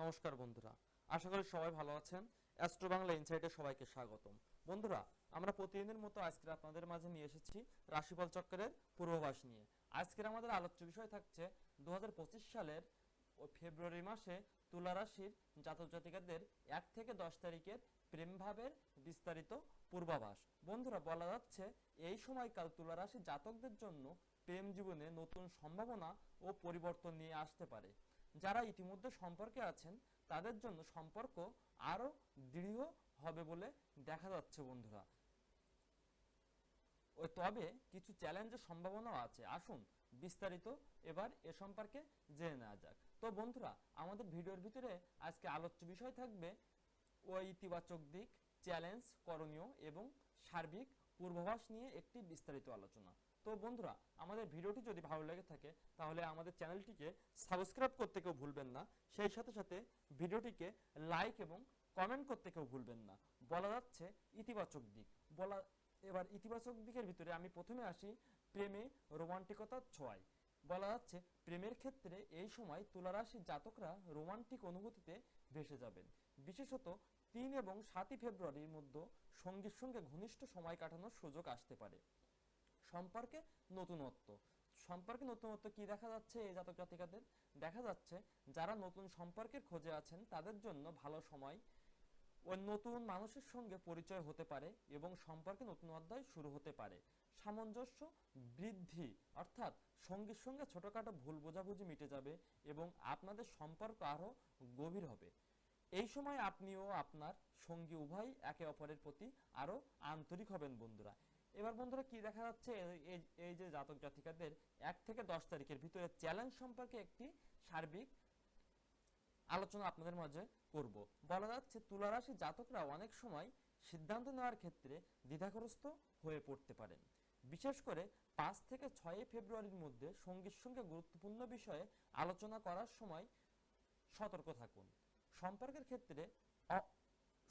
নমস্কার বন্ধুরা, আশা করি সবাই ভালো আছেন। অ্যাস্ট্রো বাংলা ইনসাইটে সবাইকে স্বাগতম। বন্ধুরা, আমরা প্রতিদিনের মতো আজকে আপনাদের মাঝে নিয়ে এসেছি রাশিফল চক্রের পূর্বাভাস নিয়ে। আজকের আমাদের আলোচ্য বিষয় থাকছে দু হাজার পঁচিশ সালের ফেব্রুয়ারি মাসে তুলা রাশির জাতক জাতিকাদের এক থেকে দশ তারিখের প্রেম ভাবের বিস্তারিত পূর্বাভাস। বন্ধুরা, বলা যাচ্ছে এই সময়কাল তুলা রাশির জাতকদের জন্য প্রেম জীবনে নতুন সম্ভাবনা ও পরিবর্তন নিয়ে আসতে পারে। যারা ইতিমধ্যে সম্পর্কে আছেন, তাদের জন্য সম্পর্ক আরও দৃঢ় হবে বলে দেখা যাচ্ছে বন্ধুরা। তবে কিছু চ্যালেঞ্জের সম্ভাবনাও আছে। আসুন বিস্তারিত এবার এ সম্পর্কে জেনে নেওয়া যাক। তো বন্ধুরা, আমাদের ভিডিওর ভিতরে আজকে আলোচ্য বিষয় থাকবে ও ইতিবাচক দিক, চ্যালেঞ্জ, করণীয় এবং সার্বিক পূর্বাভাস নিয়ে একটি বিস্তারিত আলোচনা। তো বন্ধুরা, আমাদের ভিডিওটি যদি ভালো লেগে থাকে, তাহলে আমাদের চ্যানেলটিকে সাবস্ক্রাইব করতে কেউ ভুলবেন না। সেই সাথে সাথে ভিডিওটিকে লাইক এবং কমেন্ট করতে কেউ ভুলবেন না। বলা যাচ্ছে ইতিবাচক দিক। বলা, এবার ইতিবাচক দিকের ভিতরে আমি প্রথমে আসি, প্রেমে রোমান্টিকতার ছোঁয়ায় বলা যাচ্ছে প্রেমের ক্ষেত্রে এই সময় তুলারাশির জাতকরা রোমান্টিক অনুভূতিতে ভেসে যাবেন। বিশেষত তিন এবং সাতই ফেব্রুয়ারির মধ্যে সঙ্গীর সঙ্গে ঘনিষ্ঠ সময় কাটানোর সুযোগ আসতে পারে। সম্পর্কে নতুনত্ব। সম্পর্কে নতুনত্ব কি দেখা যাচ্ছে এই জাতক জাতিকাদের? দেখা যাচ্ছে যারা নতুন সম্পর্কের খোঁজে আছেন, তাদের জন্য ভালো সময় ও নতুন মানুষের সঙ্গে পরিচয় হতে পারে এবং সম্পর্কে নতুন অধ্যায় শুরু হতে পারে। সামঞ্জস্য বৃদ্ধি, অর্থাৎ সঙ্গীর সঙ্গে ছোটখাটো ভুল বোঝাবুঝি মিটে যাবে এবং আপনাদের সম্পর্ক আরও গভীর হবে। এই সময় আপনিও আপনার সঙ্গী উভয় একে অপরের প্রতি আরও আন্তরিক হবেন বন্ধুরা। এবার বন্ধুরা কি দেখা যাচ্ছে? এই- যে জাতক জাতিকাদের এক থেকে দশ তারিখের ভিতরে চ্যালেঞ্জ সম্পর্কে একটি সার্বিক আলোচনা আপনাদের মাঝে করব। বলা যাচ্ছে তুলা রাশি জাতকরা অনেক সময় সিদ্ধান্ত নেওয়ার ক্ষেত্রে দ্বিধাগ্রস্ত হয়ে পড়তে পারেন। বিশেষ করে পাঁচ থেকে ছয় ফেব্রুয়ারির মধ্যে সঙ্গীর সঙ্গে গুরুত্বপূর্ণ বিষয়ে আলোচনা করার সময় সতর্ক থাকুন। সম্পর্কের ক্ষেত্রে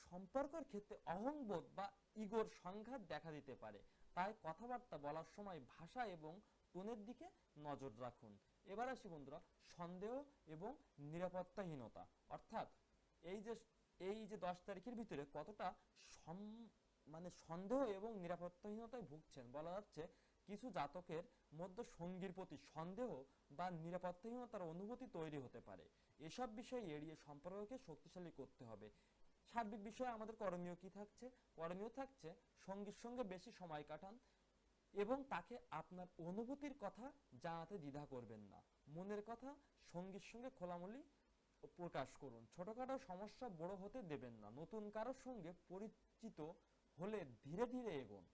সম্পর্কের ক্ষেত্রে অহংবোধ বা ইগোর সংঘাত দেখা দিতে পারে। তাই কথাবার্তা বলার সময় ভাষা এবং টোনের দিকে নজর রাখুন। এবার আসি বন্ধুরা, সন্দেহ এবং নিরাপত্তাহীনতা। অর্থাৎ এই যে এই যে দশ তারিখের ভিতরে কতটা মানে সন্দেহ এবং নিরাপত্তাহীনতায় ভুগছেন, বলা যাচ্ছে কিছু জাতকের মধ্যে সঙ্গীর প্রতি সন্দেহ বা নিরাপত্তাহীনতার অনুভূতি তৈরি হতে পারে। এসব বিষয় এড়িয়ে সম্পর্ককে শক্তিশালী করতে হবে। সার্বিক বিষয়ে আমাদের করণীয় কি থাকছে? করণীয় থাকছে সঙ্গীর সঙ্গে বেশি সময় কাটান এবং তাকে আপনার অনুভূতির কথা জানাতে দ্বিধা করবেন না। মনের কথা সঙ্গীর সঙ্গে খোলামলি প্রকাশ করুন। ছোটখাটো সমস্যা বড় হতে দেবেন না। নতুন কারোর সঙ্গে পরিচিত হলে ধীরে ধীরে এগোন।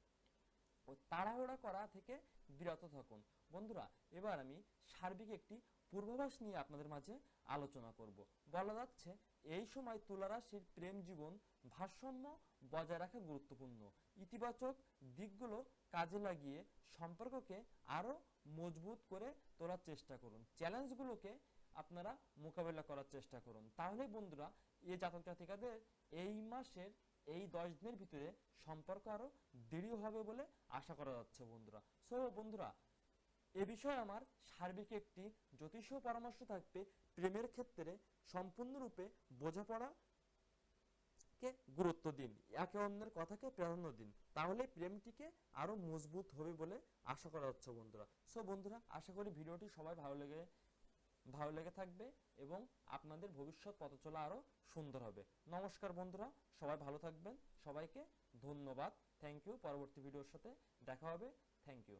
তাড়াহুড়া করা থেকে বিরত থাকুন। বন্ধুরা, এবার আমি সার্বিক একটি পূর্বাভাস নিয়ে আপনাদের মাঝে আলোচনা করব। বলা যাচ্ছে, এই সময় তুলা রাশির প্রেম জীবন ভারসাম্য বজায় রাখা গুরুত্বপূর্ণ। ইতিবাচক দিকগুলো কাজে লাগিয়ে সম্পর্ককে আরও মজবুত করে তোলার চেষ্টা করুন। চ্যালেঞ্জগুলোকে আপনারা মোকাবেলা করার চেষ্টা করুন। তাহলে বন্ধুরা এই জাতক জাতিকাদের এই মাসের এই দশ দিনের ভিতরে সম্পর্ক আরও দৃঢ় হবে বলে আশা করা যাচ্ছে বন্ধুরা। সো বন্ধুরা এ বিষয়ে আমার সার্বিক একটি জ্যোতিষ পরামর্শ থাকবে। প্রেমের ক্ষেত্রে সম্পূর্ণরূপে বোঝাপড়া কে গুরুত্ব দিন, একে অন্যের কথাকে প্রাধান্য দিন। তাহলে প্রেমটিকে আরও মজবুত হবে বলে আশা করা হচ্ছে বন্ধুরা। সো বন্ধুরা, আশা করি ভিডিওটি সবাই ভালো লেগে ভালো লেগে থাকবে এবং আপনাদের ভবিষ্যৎ পথ চলা আরও সুন্দর হবে। নমস্কার বন্ধুরা, সবাই ভালো থাকবেন। সবাইকে ধন্যবাদ। থ্যাংক ইউ পরবর্তী ভিডিওর সাথে দেখা হবে। Thank you